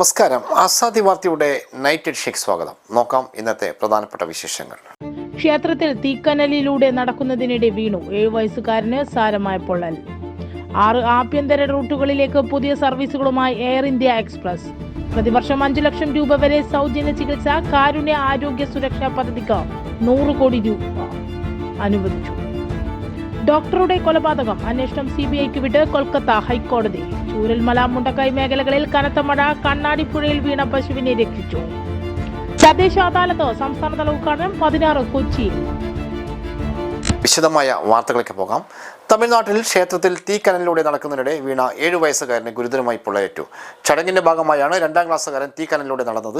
നമസ്കാരം. ആസാദി വാർത്തയുടെ night shake സ്വാഗതം. നോക്കാം ഇന്നത്തെ പ്രധാനപ്പെട്ട വിശേഷങ്ങൾ. ക്ഷേത്രത്തിൽ തീക്കനലിലൂടെ നടക്കുന്നതിനിടെ വീണു ഏഴു വയസ്സുകാരന് സാരമായ പൊള്ളൽ ആറ് ആഭ്യന്തര റൂട്ടുകളിലേക്ക് പുതിയ സർവീസുകളുമായി എയർ ഇന്ത്യ എക്സ്പ്രസ്. പ്രതിവർഷം അഞ്ചു ലക്ഷം രൂപ വരെ സൗജന്യ ചികിത്സ കാരുണ്യ ആരോഗ്യ സുരക്ഷാ പദ്ധതിക്ക് നൂറ് കോടി രൂപ അനുവദിച്ചു. ഡോക്ടറുടെ കൊലപാതകം അന്വേഷണം സി ബി ഐക്ക് വിട്ട് കൊൽക്കത്ത ഹൈക്കോടതി. ചൂരൽമല മുണ്ടക്കൈ മേഖലകളിൽ കനത്ത മഴ കണ്ണാടിപ്പുഴയിൽ വീണ പശുവിനെ രക്ഷിച്ചു. തദ്ദേശ അദാലത്ത് സംസ്ഥാനതല ഉദ്ഘാടനം പതിനാറ് കൊച്ചിയിൽ വിശദമായ വാർത്തകളൊക്കെ പോകാം. തമിഴ്നാട്ടിൽ ക്ഷേത്രത്തിൽ തീക്കനലിലൂടെ നടക്കുന്നതിനിടെ വീണ ഏഴു വയസ്സുകാരന് ഗുരുതരമായി പൊള്ളയേറ്റു. ചടങ്ങിന്റെ ഭാഗമായാണ് രണ്ടാം ക്ലാസ്സുകാരൻ തീക്കനലിലൂടെ നടന്നത്.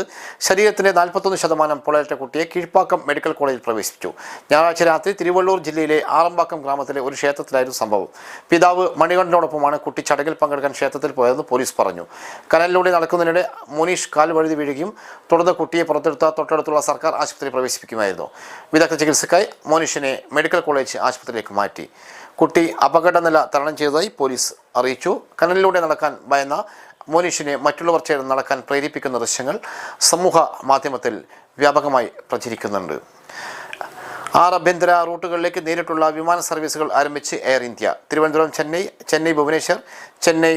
ശരീരത്തിന്റെ നാൽപ്പത്തൊന്ന് ശതമാനം പൊള്ളയേറ്റ കുട്ടിയെ കീഴ്പ്പാക്കം മെഡിക്കൽ കോളേജിൽ പ്രവേശിപ്പിച്ചു. ഞായറാഴ്ച രാത്രി തിരുവള്ളൂർ ജില്ലയിലെ ആറമ്പാക്കം ഗ്രാമത്തിലെ ഒരു ക്ഷേത്രത്തിലായിരുന്നു സംഭവം. പിതാവ് മണികണ്ഠനോടൊപ്പമാണ് കുട്ടി ചടങ്ങിൽ പങ്കെടുക്കാൻ ക്ഷേത്രത്തിൽ പോയതെന്ന് പോലീസ് പറഞ്ഞു. കനലിലൂടെ നടക്കുന്നതിനിടെ മുനീഷ് കാൽ വഴുതി വീഴുകയും തുടർന്ന് കുട്ടിയെ പുറത്തെടുത്ത തൊട്ടടുത്തുള്ള സർക്കാർ ആശുപത്രി പ്രവേശിപ്പിക്കുമായിരുന്നു. വിദഗ്ധ ചികിത്സക്കായി മോനിഷിനെ മെഡിക്കൽ കോളേജ് ആശുപത്രിയിലേക്ക് മാറ്റി. കുട്ടി അപകടനില തരണം ചെയ്തതായി പോലീസ് അറിയിച്ചു. കനലിലൂടെ നടക്കാൻ ഭയന്ന മോനീഷിനെ മറ്റുള്ളവർ ചേർന്ന് നടക്കാൻ പ്രേരിപ്പിക്കുന്ന ദൃശ്യങ്ങൾ സമൂഹ മാധ്യമത്തിൽ വ്യാപകമായി പ്രചരിക്കുന്നുണ്ട്. ആറ് ആഭ്യന്തര റൂട്ടുകളിലേക്ക് നേരിട്ടുള്ള വിമാന സർവീസുകൾ ആരംഭിച്ച് എയർ ഇന്ത്യ. തിരുവനന്തപുരം ചെന്നൈ ചെന്നൈ ഭുവനേശ്വർ ചെന്നൈ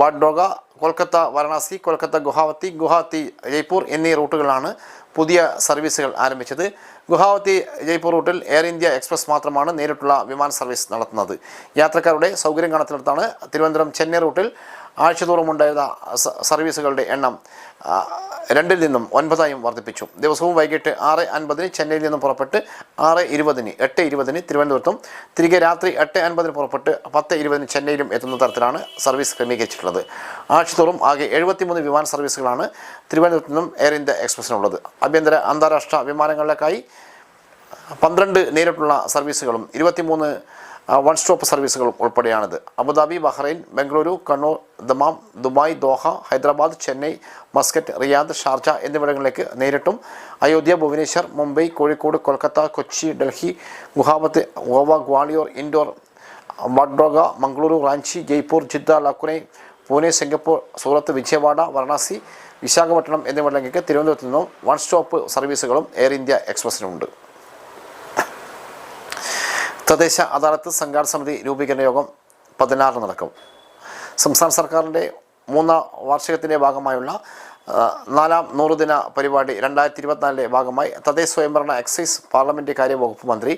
ബാഡ്ഡോഗ കൊൽക്കത്ത വാരണാസി കൊൽക്കത്ത ഗുവാഹത്തി ഗുവാഹത്തി ജയ്പൂർ എന്നീ റൂട്ടുകളാണ് പുതിയ സർവീസുകൾ ആരംഭിച്ചത്. ഗുവാഹത്തി ജയ്പൂർ റൂട്ടിൽ എയർ ഇന്ത്യ എക്സ്പ്രസ് മാത്രമാണ് നേരിട്ടുള്ള വിമാന സർവീസ് നടത്തുന്നത്. യാത്രക്കാരുടെ സൗകര്യം കാണത്തിനടുത്താണ് തിരുവനന്തപുരം ചെന്നൈ റൂട്ടിൽ ആഴ്ചതോറും ഉണ്ടായിരുന്ന സർവീസുകളുടെ എണ്ണം രണ്ടിൽ നിന്നും ഒൻപതായും വർദ്ധിപ്പിച്ചു. ദിവസവും വൈകിട്ട് ആറ് അൻപതിന് ചെന്നൈയിൽ നിന്നും പുറപ്പെട്ട് ആറ് ഇരുപതിന് എട്ട് ഇരുപതിന് തിരുവനന്തപുരത്തും തിരികെ രാത്രി എട്ട് അൻപതിന് പുറപ്പെട്ട് പത്ത് ഇരുപതിന് ചെന്നൈയിലും എത്തുന്ന തരത്തിലാണ് സർവീസ് ക്രമീകരിച്ചിട്ടുള്ളത്. ആഴ്ചതോറും ആകെ എഴുപത്തിമൂന്ന് വിമാന സർവീസുകളാണ് തിരുവനന്തപുരത്ത് നിന്നും എയർ ഇന്ത്യ എക്സ്പ്രസിനുള്ളത് ആഭ്യന്തര അന്താരാഷ്ട്ര വിമാനങ്ങളിലേക്കായി പന്ത്രണ്ട് നേരിട്ടുള്ള സർവീസുകളും ഇരുപത്തിമൂന്ന് വൺ സ്റ്റോപ്പ് സർവീസുകൾ ഉൾപ്പെടെയാണിത്. Abu Dhabi Bahrain Bengaluru Kannur Dammam Dubai Doha Hyderabad Chennai Muscat Riyadh Sharjah എന്നിവിടങ്ങളിലേക്ക് നേരിട്ടും. അയോധ്യ ഭുവനേശ്വർ മുംബൈ കോഴിക്കോട് കൊൽക്കത്ത കൊച്ചി ഡൽഹി ഗുഹാബത്ത് ഗോവ ഗ്വാളിയോർ ഇൻഡോർ വഡ്രോഗ മംഗളൂരു റാഞ്ചി ജയ്പൂർ ജിദ്ദ ലക്കുനൈ പൂനെ സിംഗപ്പൂർ സൂറത്ത് വിജയവാഡ വാരണാസി വിശാഖപട്ടണം എന്നിവിടങ്ങളിലേക്ക് തിരുവനന്തപുരത്ത് നിന്നും വൺ സ്റ്റോപ്പ് സർവീസുകളും എയർ ഇന്ത്യ എക്സ്പ്രസിനുണ്ട് തദ്ദേശ അദാലത്ത് സംഘാടന സമിതി രൂപീകരണ യോഗം പതിനാറിന് നടക്കും. സംസ്ഥാന സർക്കാരിന്റെ മൂന്നാം വാർഷികത്തിന്റെ ഭാഗമായുള്ള നാലാം നൂറുദിന പരിപാടി രണ്ടായിരത്തി ഇരുപത്തിനാലിലെ ഭാഗമായി തദ്ദേശ സ്വയംഭരണ എക്സൈസ് പാർലമെന്റ് കാര്യവകുപ്പ് മന്ത്രി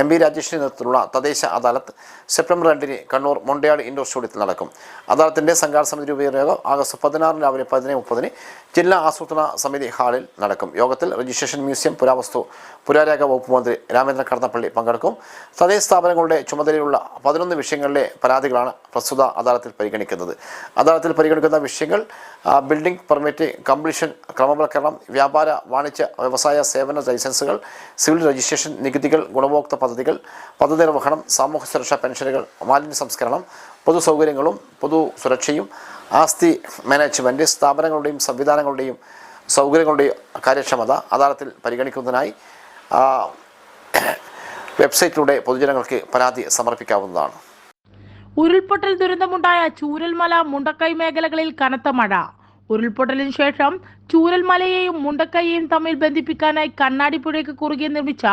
എം ബി രാജേഷിന്റെ നേതൃത്വത്തിലുള്ള തദ്ദേശ അദാലത്ത് സെപ്റ്റംബർ രണ്ടിന് കണ്ണൂർ മൊണ്ടയാട് ഇൻഡോർ സ്റ്റേഡിയത്തിൽ നടക്കും. അദാലത്തിന്റെ സംഘാട സമിതി രൂപീകരണ യോഗം ആഗസ്റ്റ് പതിനാറിന് രാവിലെ പതിനേഴ് മുപ്പതിന് ജില്ലാ ആസൂത്രണ സമിതി ഹാളിൽ നടക്കും. യോഗത്തിൽ രജിസ്ട്രേഷൻ മ്യൂസിയം പുരാവസ്തു പുരാരേഖ വകുപ്പ് മന്ത്രി രാമേന്ദ്രൻ കടന്നപ്പള്ളി പങ്കെടുക്കും. തദ്ദേശ സ്ഥാപനങ്ങളുടെ ചുമതലയുള്ള പതിനൊന്ന് വിഷയങ്ങളിലെ പരാതികളാണ് പ്രസ്തുത അദാലത്തിൽ പരിഗണിക്കുന്നത്. അദാലത്തിൽ പരിഗണിക്കുന്ന വിഷയങ്ങൾ ബിൽഡിംഗ് പെർമിറ്റ് കംപ്ലീഷൻ ക്രമവൽക്കരണം വ്യാപാര വാണിജ്യ വ്യവസായ സേവന ലൈസൻസുകൾ സിവിൽ രജിസ്ട്രേഷൻ നികുതികൾ ഗുണഭോക്തൃ പദ്ധതികൾ പദ്ധതി നിർവഹണം സാമൂഹ്യ സുരക്ഷാ പെൻഷനുകൾ മാലിന്യ സംസ്കരണം പൊതുസൗകര്യങ്ങളും പൊതു സുരക്ഷയും ആസ്തി മാനേജ്മെന്റ് സ്ഥാപനങ്ങളുടെയും സംവിധാനങ്ങളുടെയും സൗകര്യങ്ങളുടെയും കാര്യക്ഷമത അദാലത്തിൽ പരിഗണിക്കുന്നതിനായി വെബ്സൈറ്റിലൂടെ പൊതുജനങ്ങൾക്ക് പരാതി സമർപ്പിക്കാവുന്നതാണ്. ഉരുൾപൊട്ടൽ ദുരന്തമുണ്ടായ ചൂരൽമല മുണ്ടക്കൈ മേഖലകളിൽ കനത്ത മഴ. ഉരുൾപൊട്ടലിന് ശേഷം ചൂരൽമലയെയും മുണ്ടക്കൈയെയും തമ്മിൽ ബന്ധിപ്പിക്കാനായി കണ്ണാടിപ്പുഴയ്ക്ക് കുറുകെ നിർമ്മിച്ച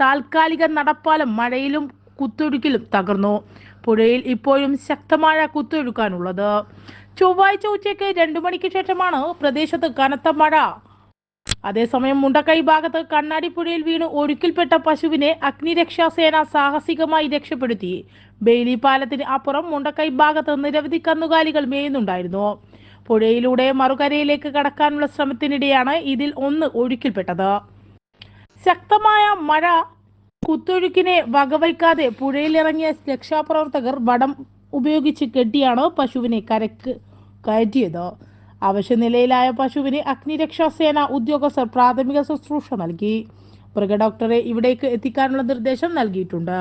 താൽക്കാലിക നടപ്പാലം മഴയിലും കുത്തൊഴുക്കിലും തകർന്നു. പുഴയിൽ ഇപ്പോഴും ശക്തമായ കുത്തൊഴുക്കാനുള്ളത് ചൊവ്വാഴ്ച ഉച്ചയ്ക്ക് രണ്ടു മണിക്ക് ശേഷമാണ് പ്രദേശത്ത് കനത്ത മഴ. അതേസമയം മുണ്ടക്കൈ ഭാഗത്ത് കണ്ണാടിപ്പുഴയിൽ വീണ് ഒഴുക്കിൽപ്പെട്ട പശുവിനെ അഗ്നിരക്ഷാസേന സാഹസികമായി രക്ഷപ്പെടുത്തി. ബെയിലി പാലത്തിന് അപ്പുറം മുണ്ടക്കൈ ഭാഗത്ത് നിരവധി കന്നുകാലികൾ മേയുന്നുണ്ടായിരുന്നു. പുഴയിലൂടെ മറുകരയിലേക്ക് കടക്കാനുള്ള ശ്രമത്തിനിടെയാണ് ഇതിൽ ഒന്ന് ഒഴുക്കിൽപ്പെട്ടത്. ശക്തമായ മഴ കുത്തൊഴുക്കിനെ വകവയ്ക്കാതെ പുഴയിലിറങ്ങിയ രക്ഷാപ്രവർത്തകർ വടം ഉപയോഗിച്ച് കെട്ടിയാണ് പശുവിനെ കരക്ക് കയറ്റിയത്. അവശനിലയിലായ പശുവിന് അഗ്നിരക്ഷാസേന ഉദ്യോഗസ്ഥർ പ്രാഥമിക ശുശ്രൂഷ നൽകി. മൃഗഡോക്ടറെ ഇവിടേക്ക് എത്തിക്കാനുള്ള നിർദ്ദേശം നൽകിയിട്ടുണ്ട്.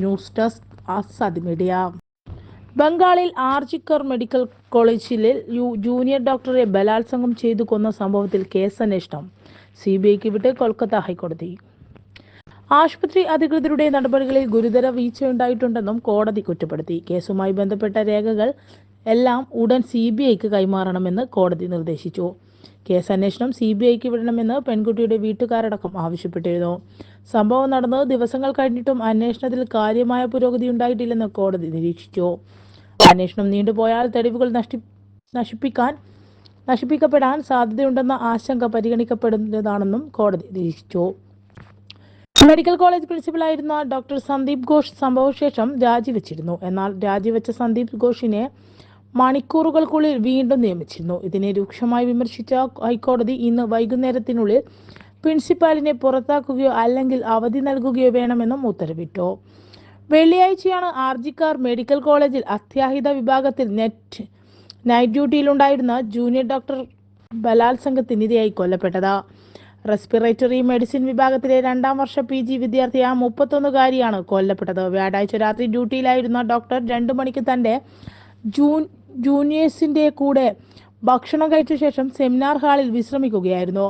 News desk Azad media. ബംഗാളിൽ ആർജിക്കർ മെഡിക്കൽ കോളേജിലെ ജൂനിയർ ഡോക്ടറെ ബലാത്സംഗം ചെയ്തു കൊന്ന സംഭവത്തിൽ കേസന്വേഷണം. സി ബി ഐക്ക് വിട്ട് കൊൽക്കത്ത ഹൈക്കോടതി. ആശുപത്രി അധികൃതരുടെ നടപടികളിൽ ഗുരുതര വീഴ്ചയുണ്ടായിട്ടുണ്ടെന്നും കോടതി കുറ്റപ്പെടുത്തി. കേസുമായി ബന്ധപ്പെട്ട രേഖകൾ എല്ലാം ഉടൻ സി ബി ഐക്ക് കൈമാറണമെന്ന് കോടതി നിർദ്ദേശിച്ചു. കേസ് അന്വേഷണം സി ബി ഐക്ക് വിടണമെന്ന് പെൺകുട്ടിയുടെ വീട്ടുകാരടക്കം ആവശ്യപ്പെട്ടിരുന്നു. സംഭവം നടന്നത് ദിവസങ്ങൾ കഴിഞ്ഞിട്ടും അന്വേഷണത്തിൽ കാര്യമായ പുരോഗതി ഉണ്ടായിട്ടില്ലെന്ന് കോടതി നിരീക്ഷിച്ചു. അന്വേഷണം നീണ്ടുപോയാൽ തെളിവുകൾ നഷ്ടി നശിപ്പിക്കാൻ നശിപ്പിക്കപ്പെടാൻ സാധ്യതയുണ്ടെന്ന ആശങ്ക പരിഗണിക്കപ്പെടുന്നതാണെന്നും കോടതി നിരീക്ഷിച്ചു. മെഡിക്കൽ കോളേജ് പ്രിൻസിപ്പലായിരുന്ന ഡോക്ടർ സന്ദീപ് ഘോഷ് സംഭവശേഷം രാജിവെച്ചിരുന്നു. എന്നാൽ രാജിവെച്ച സന്ദീപ് ഘോഷിനെ മണിക്കൂറുകൾക്കുള്ളിൽ വീണ്ടും നിയമിച്ചിരുന്നു. ഇതിനെ രൂക്ഷമായി വിമർശിച്ച ഹൈക്കോടതി ഇന്ന് വൈകുന്നേരത്തിനുള്ളിൽ പ്രിൻസിപ്പാലിനെ പുറത്താക്കുകയോ അല്ലെങ്കിൽ അവധി നൽകുകയോ വേണമെന്നും ഉത്തരവിട്ടു. വെള്ളിയാഴ്ചയാണ് ആർജിക്കാർ മെഡിക്കൽ കോളേജിൽ അത്യാഹിത വിഭാഗത്തിൽ നെറ്റ് നൈറ്റ് ഡ്യൂട്ടിയിലുണ്ടായിരുന്ന ജൂനിയർ ഡോക്ടർ ബലാത്സംഗത്തിനിരയായി കൊല്ലപ്പെട്ടത്. റെസ്പിറേറ്ററി മെഡിസിൻ വിഭാഗത്തിലെ രണ്ടാം വർഷ പി ജി വിദ്യാർത്ഥിയായ മുപ്പത്തൊന്നുകാരിയാണ് കൊല്ലപ്പെട്ടത്. വ്യാഴാഴ്ച രാത്രി ഡ്യൂട്ടിയിലായിരുന്ന ഡോക്ടർ രണ്ടു മണിക്ക് തന്റെ ജൂൻ ജൂനിയേഴ്സിന്റെ കൂടെ ഭക്ഷണം കഴിച്ച ശേഷം സെമിനാർ ഹാളിൽ വിശ്രമിക്കുകയായിരുന്നു.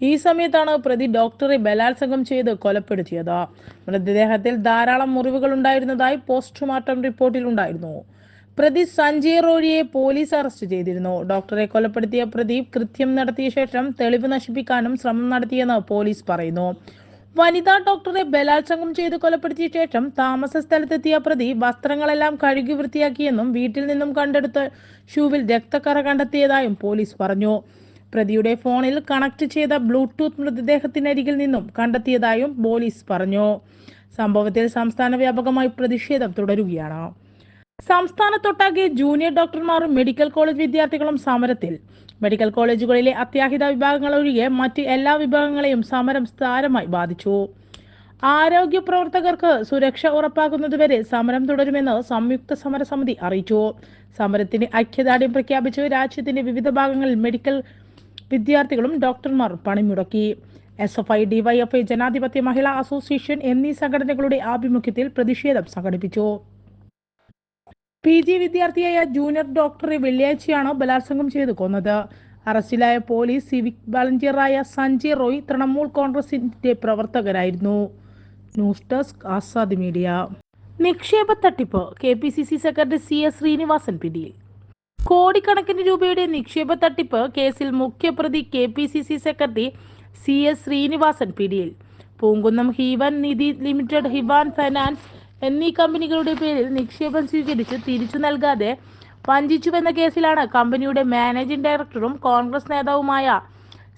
ഈ സമയത്താണ് പ്രതി ഡോക്ടറെ ബലാത്സംഗം ചെയ്ത് കൊലപ്പെടുത്തിയത്. മൃതദേഹത്തിൽ ധാരാളം മുറിവുകൾ ഉണ്ടായിരുന്നതായി പോസ്റ്റ്മോർട്ടം റിപ്പോർട്ടിൽ ഉണ്ടായിരുന്നു. പ്രതി സഞ്ജയ് റോഡിയെ പോലീസ് അറസ്റ്റ് ചെയ്തിരുന്നു. ഡോക്ടറെ കൊലപ്പെടുത്തിയ പ്രതി കൃത്യം നടത്തിയ ശേഷം തെളിവ് നശിപ്പിക്കാനും ശ്രമം നടത്തിയെന്ന് പോലീസ് പറയുന്നു. വനിതാ ഡോക്ടറെ ബലാത്സംഗം ചെയ്ത് കൊലപ്പെടുത്തിയ ശേഷം താമസ സ്ഥലത്തെത്തിയ പ്രതി വസ്ത്രങ്ങളെല്ലാം കഴുകി വൃത്തിയാക്കിയെന്നും വീട്ടിൽ നിന്നും കണ്ടെടുത്ത ഷൂവിൽ രക്തക്കറ കണ്ടെത്തിയതായും പോലീസ് പറഞ്ഞു. പ്രതിയുടെ ഫോണിൽ കണക്ട് ചെയ്ത ബ്ലൂടൂത്ത് മൃതദേഹത്തിനരികിൽ നിന്നും കണ്ടെത്തിയതായും പോലീസ് പറഞ്ഞു. സംഭവത്തിൽ സംസ്ഥാന വ്യാപകമായി പ്രതിഷേധം തുടരുകയാണ്. സംസ്ഥാനത്തൊട്ടാകെ ജൂനിയർ ഡോക്ടർമാരും മെഡിക്കൽ കോളേജ് വിദ്യാർത്ഥികളും സമരത്തിൽ. മെഡിക്കൽ കോളേജുകളിലെ അത്യാഹിത വിഭാഗങ്ങൾ ഒഴികെ മറ്റ് എല്ലാ വിഭാഗങ്ങളെയും സമരം സാരമായി ബാധിച്ചു. ആരോഗ്യ പ്രവർത്തകർക്ക് സുരക്ഷ ഉറപ്പാക്കുന്നതുവരെ സമരം തുടരുമെന്ന് സംയുക്ത സമരസമിതി അറിയിച്ചു. സമരത്തിന് ഐക്യദാർഢ്യം പ്രഖ്യാപിച്ച് രാജ്യത്തിന്റെ വിവിധ ഭാഗങ്ങളിൽ മെഡിക്കൽ വിദ്യാർത്ഥികളും ഡോക്ടർമാർ പണിമുടക്കി. എസ് എഫ് ഐ ഡിവൈഎഫ്ഐ ജനാധിപത്യ മഹിളാ അസോസിയേഷൻ എന്നീ സംഘടനകളുടെ ആഭിമുഖ്യത്തിൽ പ്രതിഷേധം സംഘടിപ്പിച്ചു. പി ജി വിദ്യാർത്ഥിയായ ജൂനിയർ ഡോക്ടറെ വെള്ളിയാഴ്ചയാണ് ബലാത്സംഗം ചെയ്ത് കൊന്നത്. അറസ്റ്റിലായ പോലീസ് സിവിക് വളണ്ടിയറായ സഞ്ജയ് റോയ് തൃണമൂൽ കോൺഗ്രസിന്റെ പ്രവർത്തകരായിരുന്നു. News desk Azad media. നിക്ഷേപ തട്ടിപ്പ്. K P C C secretary C S Sreenivasan പിടിയിൽ. കോടിക്കണക്കിന് രൂപയുടെ നിക്ഷേപ തട്ടിപ്പ് കേസിൽ മുഖ്യപ്രതി K P C C secretary C S Sreenivasan പിടിയിൽ. പൂങ്കുന്നം ഹീവൻ നിധി ലിമിറ്റഡ് ഹിവാൻ ഫൈനാൻസ് എന്നീ കമ്പനികളുടെ പേരിൽ നിക്ഷേപം സ്വീകരിച്ച് തിരിച്ചു നൽകാതെ വഞ്ചിച്ചുവെന്ന കേസിലാണ് കമ്പനിയുടെ മാനേജിംഗ് ഡയറക്ടറും കോൺഗ്രസ് നേതാവുമായ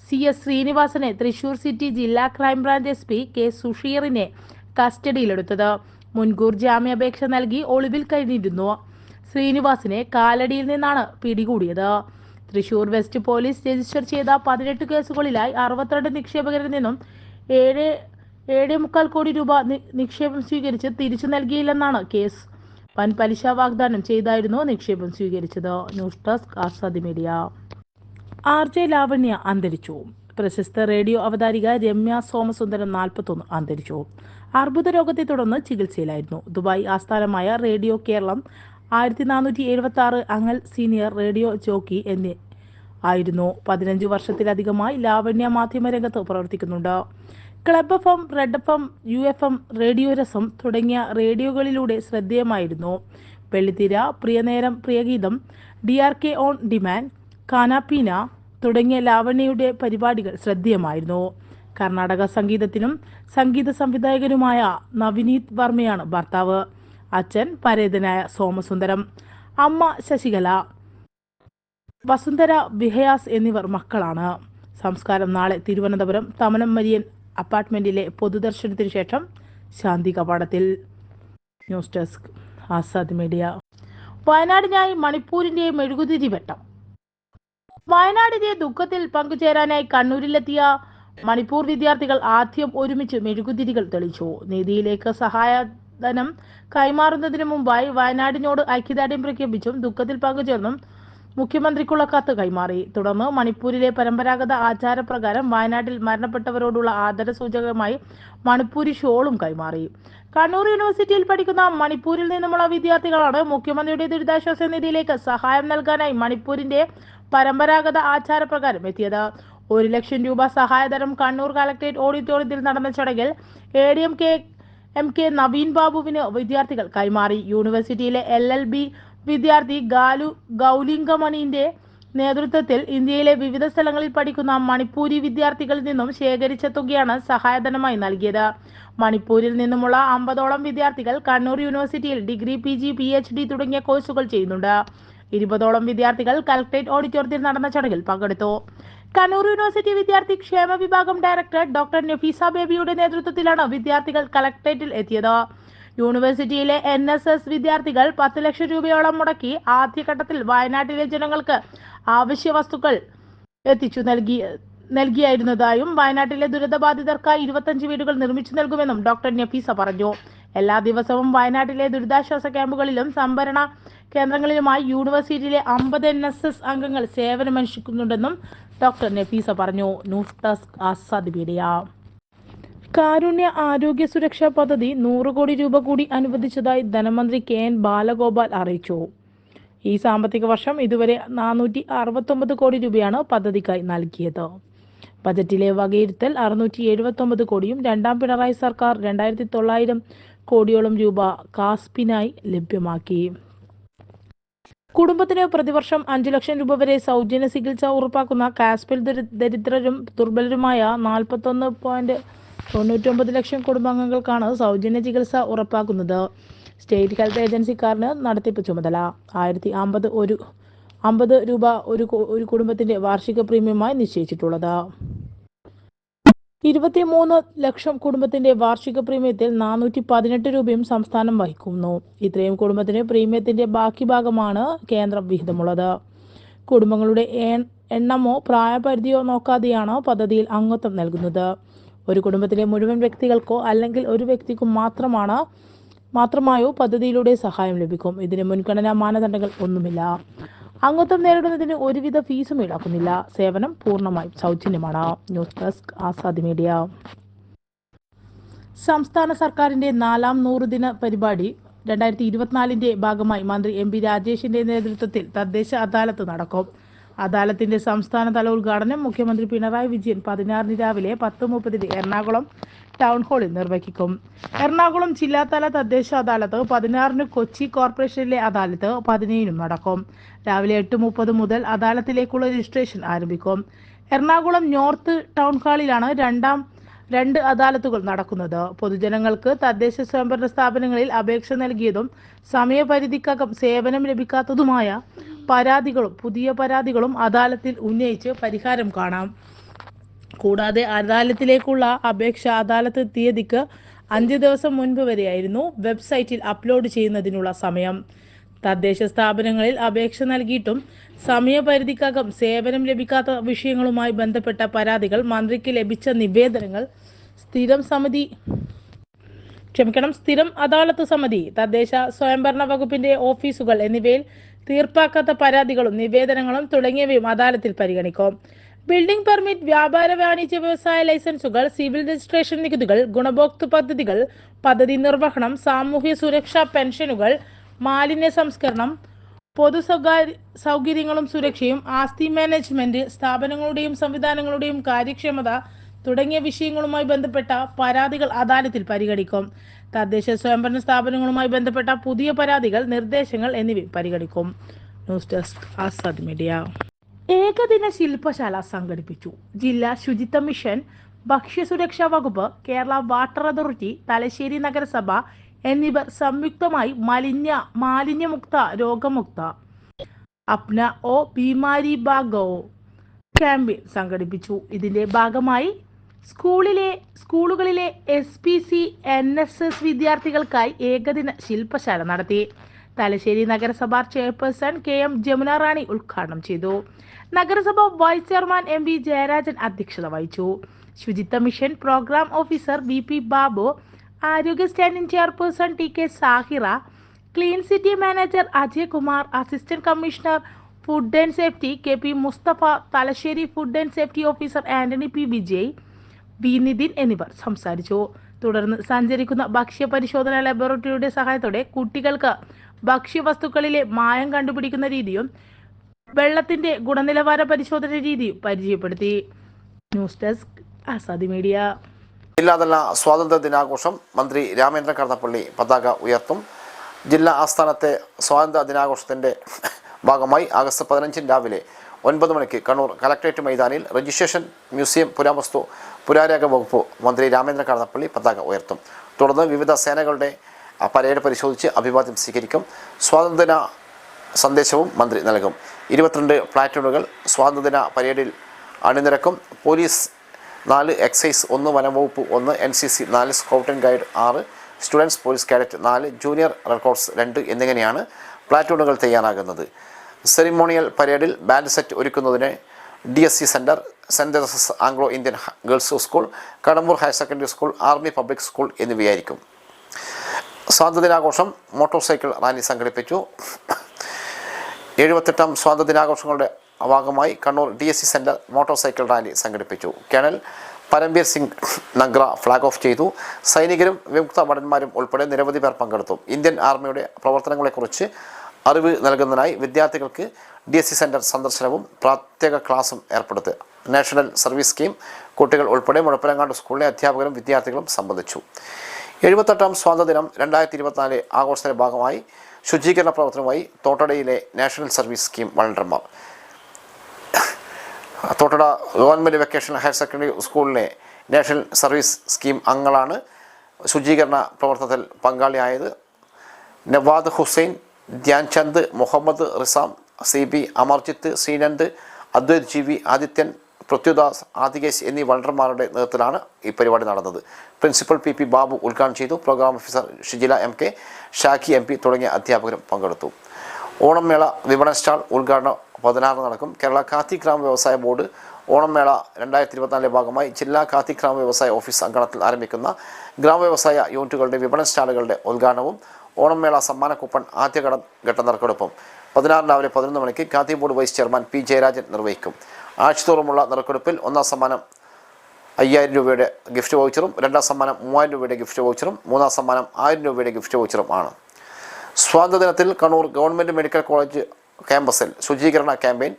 സി എസ് ശ്രീനിവാസനെ തൃശൂർ സിറ്റി ജില്ലാ crime branch S P K സുഷീറിനെ കസ്റ്റഡിയിലെടുത്തത്. മുൻകൂർ ജാമ്യാപേക്ഷ നൽകി ഒളിവിൽ കഴിഞ്ഞിരുന്നു. ശ്രീനിവാസിനെ കാലടിയിൽ നിന്നാണ് പിടികൂടിയത്. തൃശൂർ വെസ്റ്റ് പോലീസ് രജിസ്റ്റർ ചെയ്ത പതിനെട്ട് കേസുകളിലായി അറുപത്തിരണ്ട് നിക്ഷേപകരിൽ നിന്നും ഏഴ് ഏഴ് മുക്കാൽ കോടി രൂപ നിക്ഷേപം സ്വീകരിച്ച് തിരിച്ചു നൽകിയില്ലെന്നാണ് കേസ്. വൻ പലിശ വാഗ്ദാനം ചെയ്തായിരുന്നു നിക്ഷേപം സ്വീകരിച്ചത്. News desk Azadi media. R J Lavanya അന്തരിച്ചു. പ്രശസ്ത റേഡിയോ അവതാരിക രമ്യ സോമസുന്ദരൻ നാൽപ്പത്തൊന്ന് അന്തരിച്ചു. അർബുദ രോഗത്തെ തുടർന്ന് ചികിത്സയിലായിരുന്നു. ദുബായ് ആസ്ഥാനമായ റേഡിയോ കേരളം ആയിരത്തി നാനൂറ്റി എഴുപത്തി ആറ് അങ്ങൽ സീനിയർ റേഡിയോ ജോക്കി എന്നീ ആയിരുന്നു. പതിനഞ്ച് വർഷത്തിലധികമായി ലാവണ്യ മാധ്യമ രംഗത്ത് പ്രവർത്തിക്കുന്നുണ്ട്. Club F M red F M U F M radio Rasam തുടങ്ങിയ റേഡിയോകളിലൂടെ ശ്രദ്ധേയമായിരുന്നു. Vellithira Priyaneram Priyageetham D R K on demand കാനാപ്പീന തുടങ്ങിയ ലാവണ്യയുടെ പരിപാടികൾ ശ്രദ്ധേയമായിരുന്നു. കർണാടക സംഗീതത്തിനും സംഗീത സംവിധായകനുമായ നവനീത് വർമ്മയാണ് ഭർത്താവ്. അച്ഛൻ പരേതനായ സോമസുന്ദരം അമ്മ ശശികല വസുന്ധര ബിഹയാസ് എന്നിവർ മക്കളാണ്. സംസ്കാരം നാളെ തിരുവനന്തപുരം തമനം മരിയൻ അപ്പാർട്ട്മെന്റിലെ പൊതുദർശനത്തിന് ശേഷം ശാന്തി കവാടത്തിൽ. News desk Azad media. വയനാടിനായി മണിപ്പൂരിന്റെ മെഴുകുതിരി വെട്ടം. വയനാടിന്റെ ദുഃഖത്തിൽ പങ്കുചേരാനായി കണ്ണൂരിലെത്തിയ മണിപ്പൂർ വിദ്യാർത്ഥികൾ ആദ്യം ഒരുമിച്ച് മെഴുകുതിരികൾ തെളിച്ചു. നീതിയിലേക്ക് സഹായധനം കൈമാറുന്നതിന് മുമ്പായി വയനാടിനോട് ഐക്യദാർഢ്യം പ്രഖ്യാപിച്ചും ദുഃഖത്തിൽ പങ്കുചേർന്നും മുഖ്യമന്ത്രിക്കുള്ള കത്ത് കൈമാറി. തുടർന്ന് മണിപ്പൂരിലെ പരമ്പരാഗത ആചാരപ്രകാരം വയനാട്ടിൽ മരണപ്പെട്ടവരോടുള്ള ആദരസൂചകമായി മണിപ്പൂരി ഷോളും കൈമാറി. കണ്ണൂർ യൂണിവേഴ്സിറ്റിയിൽ പഠിക്കുന്ന മണിപ്പൂരിൽ നിന്നുമുള്ള വിദ്യാർത്ഥികളാണ് മുഖ്യമന്ത്രിയുടെ ദുരിതാശ്വാസ നിധിയിലേക്ക് സഹായം നൽകാനായി മണിപ്പൂരിന്റെ പരമ്പരാഗത ആചാരപ്രകാരം എത്തിയത്. ഒരു ലക്ഷം രൂപ സഹായധനം കണ്ണൂർ കളക്ടറേറ്റ് ഓഡിറ്റോറിയത്തിൽ നടന്ന ചടങ്ങിൽ A D M K M K Naveen ബാബുവിന് വിദ്യാർത്ഥികൾ കൈമാറി. യൂണിവേഴ്സിറ്റിയിലെ എൽ എൽ ബി വിദ്യാർത്ഥി ഗാലു ഗൗലിംഗമണിന്റെ നേതൃത്വത്തിൽ ഇന്ത്യയിലെ വിവിധ സ്ഥലങ്ങളിൽ പഠിക്കുന്ന മണിപ്പൂരി വിദ്യാർത്ഥികളിൽ നിന്നും ശേഖരിച്ച തുകയാണ് സഹായധനമായി നൽകിയത്. മണിപ്പൂരിൽ നിന്നുമുള്ള അമ്പതോളം വിദ്യാർത്ഥികൾ കണ്ണൂർ യൂണിവേഴ്സിറ്റിയിൽ degree P G P H D തുടങ്ങിയ കോഴ്സുകൾ ചെയ്യുന്നുണ്ട്. ഇരുപതോളം വിദ്യാർത്ഥികൾ കലക്ട്രേറ്റ് ഓഡിറ്റോറിയത്തിൽ നടന്ന ചടങ്ങിൽ പങ്കെടുത്തു. കണ്ണൂർ യൂണിവേഴ്സിറ്റി വിദ്യാർത്ഥി ക്ഷേമ വിഭാഗം ഡയറക്ടർ ഡോക്ടർ നഫീസ ബേബിയുടെ നേതൃത്വത്തിലാണ് വിദ്യാർത്ഥികൾ കലക്ട്രേറ്റിൽ എത്തിയത്. യൂണിവേഴ്സിറ്റിയിലെ എൻ എസ് എസ് വിദ്യാർത്ഥികൾ പത്ത് ലക്ഷം രൂപയോളം മുടക്കി ആദ്യഘട്ടത്തിൽ വയനാട്ടിലെ ജനങ്ങൾക്ക് ആവശ്യ വസ്തുക്കൾ എത്തിച്ചു നൽകി നൽകിയായിരുന്നതായും വയനാട്ടിലെ ദുരിതബാധിതർക്കായി ഇരുപത്തഞ്ച് വീടുകൾ നിർമ്മിച്ചു നൽകുമെന്നും ഡോക്ടർ നഫീസ പറഞ്ഞു. എല്ലാ ദിവസവും വയനാട്ടിലെ ദുരിതാശ്വാസ ക്യാമ്പുകളിലും സംഭരണ കേന്ദ്രങ്ങളിലുമായി യൂണിവേഴ്സിറ്റിയിലെ അമ്പത് എൻ എസ് എസ് അംഗങ്ങൾ സേവനമനുഷ്ഠിക്കുന്നുണ്ടെന്നും ഡോക്ടർ നഫീസ പറഞ്ഞു news desk Azad media Karunya ആരോഗ്യ സുരക്ഷാ പദ്ധതി നൂറ് കോടി രൂപ കൂടി അനുവദിച്ചതായി ധനമന്ത്രി കെ എൻ ബാലഗോപാൽ അറിയിച്ചു. ഈ സാമ്പത്തിക വർഷം ഇതുവരെ നാനൂറ്റി അറുപത്തൊമ്പത് കോടി രൂപയാണ് പദ്ധതിക്കായി നൽകിയത്. ബജറ്റിലെ വകയിരുത്തൽ അറുന്നൂറ്റി എഴുപത്തൊമ്പത് കോടിയും രണ്ടാം പിണറായി സർക്കാർ രണ്ടായിരത്തി തൊള്ളായിരം കോടിയോളം രൂപ കാസ്പിനായി ലഭ്യമാക്കി. കുടുംബത്തിന് പ്രതിവർഷം അഞ്ചു ലക്ഷം രൂപ വരെ സൗജന്യ ചികിത്സ ഉറപ്പാക്കുന്ന കാസ്പിൽ ദരിദ്രരും ദുർബലരുമായ നാൽപ്പത്തൊന്ന് പോയിന്റ് തൊണ്ണൂറ്റൊമ്പത് ലക്ഷം കുടുംബാംഗങ്ങൾക്കാണ് സൗജന്യ ചികിത്സ ഉറപ്പാക്കുന്നത്. സ്റ്റേറ്റ് ഹെൽത്ത് ഏജൻസിക്കാരന് നടത്തിപ്പ് ചുമതല. ആയിരത്തി അമ്പത് ഒരു അമ്പത് രൂപ ഒരു ഒരു കുടുംബത്തിന്റെ വാർഷിക പ്രീമിയമായി നിശ്ചയിച്ചിട്ടുള്ളത്. ഇരുപത്തിമൂന്ന് ലക്ഷം കുടുംബത്തിന്റെ വാർഷിക പ്രീമിയത്തിൽ നാനൂറ്റി പതിനെട്ട് രൂപയും സംസ്ഥാനം വഹിക്കുന്നു. ഇത്രയും കുടുംബത്തിന് പ്രീമിയത്തിന്റെ ബാക്കി ഭാഗമാണ് കേന്ദ്രം വിഹിതമുള്ളത്. കുടുംബങ്ങളുടെ എണ്ണമോ പ്രായപരിധിയോ നോക്കാതെയാണ് പദ്ധതിയിൽ അംഗത്വം നൽകുന്നത്. ഒരു കുടുംബത്തിലെ മുഴുവൻ വ്യക്തികൾക്കോ അല്ലെങ്കിൽ ഒരു വ്യക്തിക്കും മാത്രമാണ് മാത്രമായോ പദ്ധതിയിലൂടെ സഹായം ലഭിക്കും. ഇതിന് മുൻഗണനാ മാനദണ്ഡങ്ങൾ ഒന്നുമില്ല. അംഗത്വം നേരിടുന്നതിന് ഒരുവിധ ഫീസും ഈടാക്കുന്നില്ല. സേവനം പൂർണമായും സൗജന്യമാണ്. News desk Azad media. സംസ്ഥാന സർക്കാരിന്റെ നാലാം നൂറുദിന പരിപാടി രണ്ടായിരത്തി ഇരുപത്തിനാലിന്റെ ഭാഗമായി മന്ത്രി എം പി രാജേഷിന്റെ നേതൃത്വത്തിൽ തദ്ദേശ അദാലത്ത് നടക്കും. അദാലത്തിന്റെ സംസ്ഥാനതല ഉദ്ഘാടനം മുഖ്യമന്ത്രി പിണറായി വിജയൻ പതിനാറിന് രാവിലെ പത്ത് മുപ്പതിന് എറണാകുളം ടൗൺ ഹാളിൽ നിർവഹിക്കും. എറണാകുളം ജില്ലാതല തദ്ദേശ അദാലത്ത് പതിനാറിന് കൊച്ചി കോർപ്പറേഷനിലെ അദാലത്ത് പതിനേഴിനും നടക്കും. രാവിലെ എട്ട് മുപ്പത് മുതൽ അദാലത്തിലേക്കുള്ള രജിസ്ട്രേഷൻ ആരംഭിക്കും. എറണാകുളം നോർത്ത് ടൗൺ ഹാളിലാണ് രണ്ടാം രണ്ട് അദാലത്തുകൾ നടക്കുന്നത്. പൊതുജനങ്ങൾക്ക് തദ്ദേശ സ്വയംഭരണ സ്ഥാപനങ്ങളിൽ അപേക്ഷ നൽകിയതും സമയപരിധിക്കകം സേവനം ലഭിക്കാത്തതുമായ പരാതികളും പുതിയ പരാതികളും അദാലത്തിൽ ഉന്നയിച്ച് പരിഹാരം കാണാം. കൂടാതെ അദാലത്തിലേക്കുള്ള അപേക്ഷ അദാലത്ത് തീയതിക്ക് അഞ്ച് ദിവസം മുൻപ് വരെയായിരുന്നു വെബ്സൈറ്റിൽ അപ്ലോഡ് ചെയ്യുന്നതിനുള്ള സമയം. തദ്ദേശ സ്ഥാപനങ്ങളിൽ അപേക്ഷ നൽകിയിട്ടും സമയപരിധിക്കകം സേവനം ലഭിക്കാത്ത വിഷയങ്ങളുമായി ബന്ധപ്പെട്ട പരാതികൾ മന്ത്രിക്ക് ലഭിച്ച നിവേദനങ്ങൾ സ്ഥിരം സമിതി ക്ഷമിക്കണം സ്ഥിരം അദാലത്ത് സമിതി തദ്ദേശ സ്വയംഭരണ വകുപ്പിന്റെ ഓഫീസുകൾ എന്നിവയിൽ തീർപ്പാക്കാത്ത പരാതികളും നിവേദനങ്ങളും തുടങ്ങിയവയും അദാലത്തിൽ പരിഗണിക്കും. ബിൽഡിംഗ് പെർമിറ്റ് വ്യാപാര വാണിജ്യ വ്യവസായ ലൈസൻസുകൾ സിവിൽ രജിസ്ട്രേഷൻ നികുതികൾ ഗുണഭോക്തൃ പദ്ധതികൾ പദ്ധതി നിർവഹണം സാമൂഹ്യ സുരക്ഷാ പെൻഷനുകൾ മാലിന്യ സംസ്കരണം പൊതു സ്വകാര്യ സൗകര്യങ്ങളും സുരക്ഷയും ആസ്തി മാനേജ്മെന്റ് സ്ഥാപനങ്ങളുടെയും സംവിധാനങ്ങളുടെയും കാര്യക്ഷമത തുടങ്ങിയ വിഷയങ്ങളുമായി ബന്ധപ്പെട്ട പരാതികൾ അദാലത്തിൽ പരിഗണിക്കും. തദ്ദേശ സ്വയംഭരണ സ്ഥാപനങ്ങളുമായി ബന്ധപ്പെട്ട പുതിയ പരാതികൾ നിർദ്ദേശങ്ങൾ എന്നിവ പരിഗണിക്കും. News desk Azad media. ഏകദിന ശില്പശാല സംഘടിപ്പിച്ചു. ജില്ലാ ശുചിത്വ മിഷൻ ഭക്ഷ്യസുരക്ഷാ വകുപ്പ് കേരള വാട്ടർ അതോറിറ്റി തലശ്ശേരി നഗരസഭ എന്നിവർ സംയുക്തമായി മലിന്യ മാലിന്യമുക്ത രോഗമുക്ത. അപ്ന ഓ ബീമാരി ബാഗോ ക്യാമ്പയിൻ സംഘടിപ്പിച്ചു. ഇതിന്റെ ഭാഗമായി സ്കൂളിലെ സ്കൂളുകളിലെ S P C N S S വിദ്യാർത്ഥികൾക്കായി ഏകദിന ശില്പശാല നടത്തി. തലശ്ശേരി നഗരസഭാ chairperson K M Jamuna Rani ഉദ്ഘാടനം ചെയ്തു. നഗരസഭ vice chairman M V Jayarajan അധ്യക്ഷത വഹിച്ചു. ശുചിത്വ mission programme officer V P Babu ആരോഗ്യ standing chairperson T K Sahira clean city manager Ajaykumar assistant commissioner food and safety K P Musthafa Thalassery food and safety officer Antony P Vijay V Nithin എന്നിവർ സംസാരിച്ചു. തുടർന്ന് സഞ്ചരിക്കുന്ന ഭക്ഷ്യ പരിശോധന ലബോറട്ടറിയുടെ സഹായത്തോടെ കുട്ടികൾക്ക് ഭക്ഷ്യവസ്തുക്കളിലെ മായം കണ്ടുപിടിക്കുന്ന രീതിയും വെള്ളത്തിന്റെ ഗുണനിലവാര പരിശോധന രീതിയും പരിചയപ്പെടുത്തി. News desk Azadi media. ജില്ലാതല സ്വാതന്ത്ര്യ ദിനാഘോഷം മന്ത്രി രാമേന്ദ്ര കടന്നപ്പള്ളി പതാക ഉയർത്തും. ജില്ലാ ആസ്ഥാനത്തെ സ്വാതന്ത്ര്യ ദിനാഘോഷത്തിന്റെ ഭാഗമായി ആഗസ്റ്റ് പതിനഞ്ചിന് രാവിലെ ഒൻപത് മണിക്ക് കണ്ണൂർ കലക്ട്രേറ്റ് മൈതാനിയിൽ രജിസ്ട്രേഷൻ മ്യൂസിയം പുരാവസ്തു പുരാരേഖ വകുപ്പ് മന്ത്രി രാമേന്ദ്ര കടന്നപ്പള്ളി പതാക ഉയർത്തും. തുടർന്ന് വിവിധ സേനകളുടെ പരേഡ് പരിശോധിച്ച് അഭിവാദ്യം സ്വീകരിക്കും. സ്വാതന്ത്ര്യദിന സന്ദേശവും മന്ത്രി നൽകും. ഇരുപത്തിരണ്ട് പ്ലാറ്റൂണുകൾ സ്വാതന്ത്ര്യദിന പരേഡിൽ അണിനിരക്കും. പോലീസ് നാല് എക്സൈസ് ഒന്ന് വനംവകുപ്പ് ഒന്ന് എൻ സി സി നാല് സ്കൗട്ട് ആൻഡ് ഗൈഡ് ആറ് സ്റ്റുഡൻസ് പോലീസ് കാഡറ്റ് നാല് ജൂനിയർ റെക്കോർഡ്സ് രണ്ട് എന്നിങ്ങനെയാണ് പ്ലാറ്റൂണുകൾ തയ്യാറാകുന്നത്. സെറിമോണിയൽ പരേഡിൽ ബാൻഡ് സെറ്റ് ഒരുക്കുന്നതിന് D S C centre saint Joseph's Anglo Indian girls school Kadambur higher secondary school army public school എന്നിവയായിരിക്കും. സ്വാതന്ത്ര്യദിനാഘോഷം മോട്ടോർ സൈക്കിൾ റാലി സംഘടിപ്പിച്ചു. എഴുപത്തെട്ടാം സ്വാതന്ത്ര്യദിനാഘോഷങ്ങളുടെ ഭാഗമായി Kannur D S C centre motor cycle rally സംഘടിപ്പിച്ചു. Colonel Paramvir Singh Nagra flag off ചെയ്തു. സൈനികരും വിമുക്ത ഭടന്മാരും ഉൾപ്പെടെ നിരവധി പേർ പങ്കെടുത്തു. ഇന്ത്യൻ ആർമിയുടെ പ്രവർത്തനങ്ങളെക്കുറിച്ച് അറിവ് നൽകുന്നതിനായി വിദ്യാർത്ഥികൾക്ക് ഡി എസ് സി സെന്റർ സന്ദർശനവും പ്രത്യേക ക്ലാസും ഏർപ്പെടുത്തുക. നാഷണൽ സർവീസ് സ്കീം കുട്ടികൾ ഉൾപ്പെടെ മുഴപ്പിലങ്ങാട് സ്കൂളിലെ അധ്യാപകരും വിദ്യാർത്ഥികളും സംബന്ധിച്ചു. എഴുപത്തെട്ടാം സ്വാതന്ത്ര്യദിനം രണ്ടായിരത്തി ഇരുപത്തിനാല് ആഘോഷത്തിന്റെ ഭാഗമായി ശുചീകരണ പ്രവർത്തനമായി തോട്ടടയിലെ national service scheme വളണ്ടർമാർ. Thottada government vocational higher secondary സ്കൂളിലെ നാഷണൽ സർവീസ് സ്കീം അംഗങ്ങളാണ് ശുചീകരണ പ്രവർത്തനത്തിൽ പങ്കാളിയായത്. Navad Hussain Dhyanchand Muhammad Rizam C B Amarjith Sreenand Adwaith G V Adithyan Prithvidas Adikesh എന്നീ വളണ്ടർമാരുടെ നേതൃത്വത്തിലാണ് ഈ പരിപാടി നടന്നത്. പ്രിൻസിപ്പൽ പി പി ബാബു ഉദ്ഘാടനം ചെയ്തു. Programme officer Shijila M K Shakhi M P തുടങ്ങിയ അധ്യാപകരും പങ്കെടുത്തു. ഓണം മേള വിപണന സ്റ്റാൾ ഉദ്ഘാടനം പതിനാറ് നടക്കും. കേരള കാത്തി ഗ്രാമ വ്യവസായ ബോർഡ് ഓണം മേള രണ്ടായിരത്തി ഇരുപത്തിനാലിന്റെ ഭാഗമായി ജില്ലാ കാത്തി ഗ്രാമ വ്യവസായ ഓഫീസ് അങ്കണത്തിൽ ആരംഭിക്കുന്ന ഗ്രാമവ്യവസായ യൂണിറ്റുകളുടെ വിപണന സ്റ്റാളുകളുടെ ഉദ്ഘാടനവും ഓണം മേള സമ്മാന കൂപ്പൺ ആദ്യ ഘട്ട നറുക്കെടുപ്പും പതിനാറ് രാവിലെ പതിനൊന്ന് മണിക്ക് Khadi board vice chairman P Jayarajan നിർവഹിക്കും. ആഴ്ചതോറുമുള്ള നറുക്കെടുപ്പിൽ ഒന്നാം സമ്മാനം അയ്യായിരം രൂപയുടെ ഗിഫ്റ്റ് വൗച്ചറും രണ്ടാം സമ്മാനം മൂവായിരം രൂപയുടെ ഗിഫ്റ്റ് വൗച്ചറും മൂന്നാം സമ്മാനം ആയിരം രൂപയുടെ ഗിഫ്റ്റ് വൗച്ചറും ആണ് സ്വാതന്ത്ര്യദിനത്തിൽ കണ്ണൂർ ഗവൺമെന്റ് മെഡിക്കൽ കോളേജ് ക്യാമ്പസിൽ ശുചീകരണ ക്യാമ്പയിൻ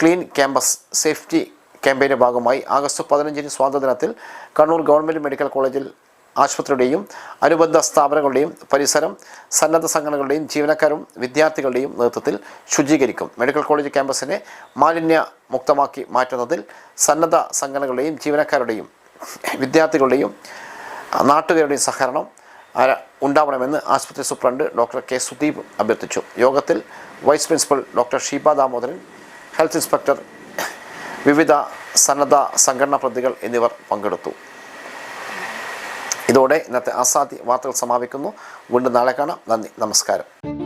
ക്ലീൻ ക്യാമ്പസ് സേഫ്റ്റി ക്യാമ്പയിന്റെ ഭാഗമായി ആഗസ്റ്റ് പതിനഞ്ചിന് സ്വാതന്ത്ര്യദിനത്തിൽ കണ്ണൂർ ഗവൺമെന്റ് മെഡിക്കൽ കോളേജിൽ ആശുപത്രിയുടെയും അനുബന്ധ സ്ഥാപനങ്ങളുടെയും പരിസരം സന്നദ്ധ സംഘടനകളുടെയും ജീവനക്കാരും വിദ്യാർത്ഥികളുടെയും നേതൃത്വത്തിൽ ശുചീകരിക്കും. മെഡിക്കൽ കോളേജ് ക്യാമ്പസിനെ മാലിന്യ മുക്തമാക്കി മാറ്റുന്നതിൽ സന്നദ്ധ സംഘടനകളുടെയും ജീവനക്കാരുടെയും വിദ്യാർത്ഥികളുടെയും നാട്ടുകാരുടെയും സഹകരണം ഉണ്ടാവണമെന്ന് ആശുപത്രി സൂപ്രണ്ട് ഡോക്ടർ കെ സുദീപ് അഭ്യർത്ഥിച്ചു. യോഗത്തിൽ vice principal doctor Sheeba Damodaran health inspector വിവിധ സന്നദ്ധ സംഘടനാ പ്രതികൾ എന്നിവർ പങ്കെടുത്തു. ഇതോടെ ഇന്നത്തെ അസാധ്യ വാർത്തകൾ സമാപിക്കുന്നു. വീണ്ടും നാളെ കാണാം. നന്ദി. നമസ്കാരം.